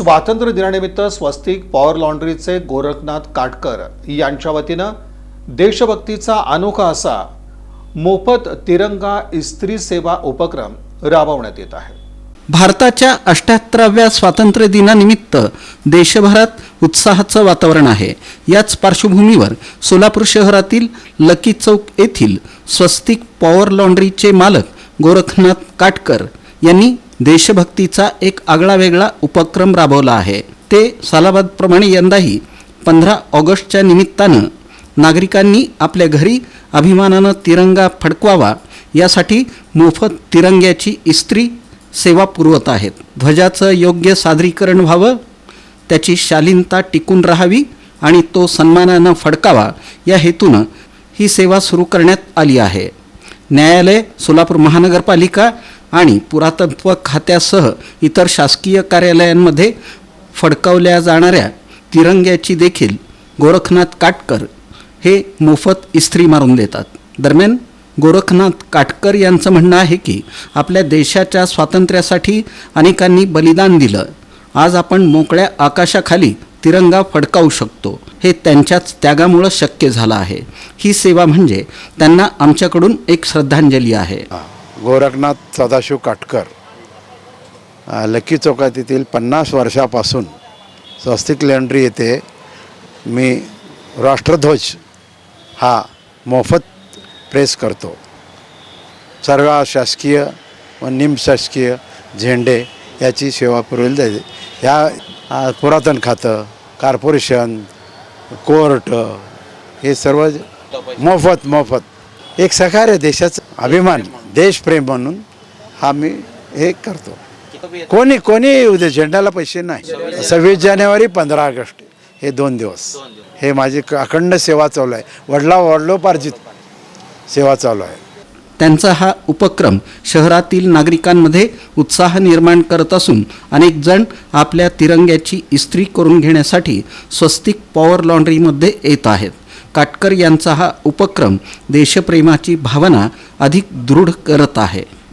स्वातंत्र्य दिनानिमित्त स्वस्तिक पॉवर लॉन्ड्रीचे गोरखनाथ काटकर यांच्या वतीनं देशभक्तीचा अनोखा असा मोफत तिरंगा इस्त्री सेवा उपक्रम राबवण्यात येत आहे. भारताच्या अष्ट्याहत्तराव्या स्वातंत्र्य दिनानिमित्त देशभरात उत्साहाचं वातावरण आहे. याच पार्श्वभूमीवर सोलापूर शहरातील लकी चौक येथील स्वस्तिक पॉवर लॉन्ड्रीचे मालक गोरखनाथ काटकर यांनी देशभक्तीचा एक आगळा वेगळा उपक्रम राबवला आहे. ते सालाबादप्रमाणे यंदाही पंधरा ऑगस्टच्या निमित्तानं नागरिकांनी आपल्या घरी अभिमानानं तिरंगा फडकवावा यासाठी मोफत तिरंग्याची इस्त्री सेवा पुरवत आहेत. ध्वजाचं योग्य सादरीकरण व्हावं त्याची शालीनता टिकून राहावी आणि तो सन्मानानं फडकावा या हेतूनं ही सेवा सुरू करण्यात आली आहे. न्यायालय सोलापूर महानगरपालिका आणि पुरातत्व खात्यासह इतर शासकीय कार्यालयांमध्ये फडकावल्या जाणाऱ्या तिरंग्याची देखील गोरखनाथ काटकर हे मोफत इस्त्री मारून देतात. दरम्यान गोरखनाथ काटकर यांचं म्हणणं आहे की आपल्या देशाच्या स्वातंत्र्यासाठी अनेकांनी बलिदान दिलं. आज आपण मोकळ्या आकाशाखाली तिरंगा फडकावू शकतो. हे त्यांच्याच त्यागामुळं शक्य झालं आहे. ही सेवा म्हणजे त्यांना आमच्याकडून एक श्रद्धांजली आहे. गोरखनाथ सदाशिव काटकर लक्की चौकात येथील पन्नास वर्षापासून स्वस्तिक लँड्री येथे मी राष्ट्रध्वज हा मोफत प्रेस करतो. सर्व शासकीय व निमशासकीय झेंडे याची सेवा पुरवली जाते. या पुरातन खातं कॉर्पोरेशन कोर्ट हे सर्व मोफत मोफत एक सहकार्य देशाचा अभिमान देशप्रेम म्हणून हा मी हे करतो. कोणी कोणी उद्या झेंड्याला पैसे नाही. सव्वीस जानेवारी पंधरा ऑगस्ट हे दोन दिवस. हे माझी अखंड सेवा चालू आहे. वडला वडलोपार्जित सेवा चालू आहे. त्यांचा हा उपक्रम शहरातील नागरिकांमध्ये उत्साह निर्माण करत असून अनेक जण आपल्या तिरंग्याची इस्त्री करून घेण्यासाठी स्वस्तिक पॉवर लॉन्ड्रीमध्ये येत आहेत. काटकर यांचा हा उपक्रम देशप्रेमाची भावना अधिक दृढ करत आहे.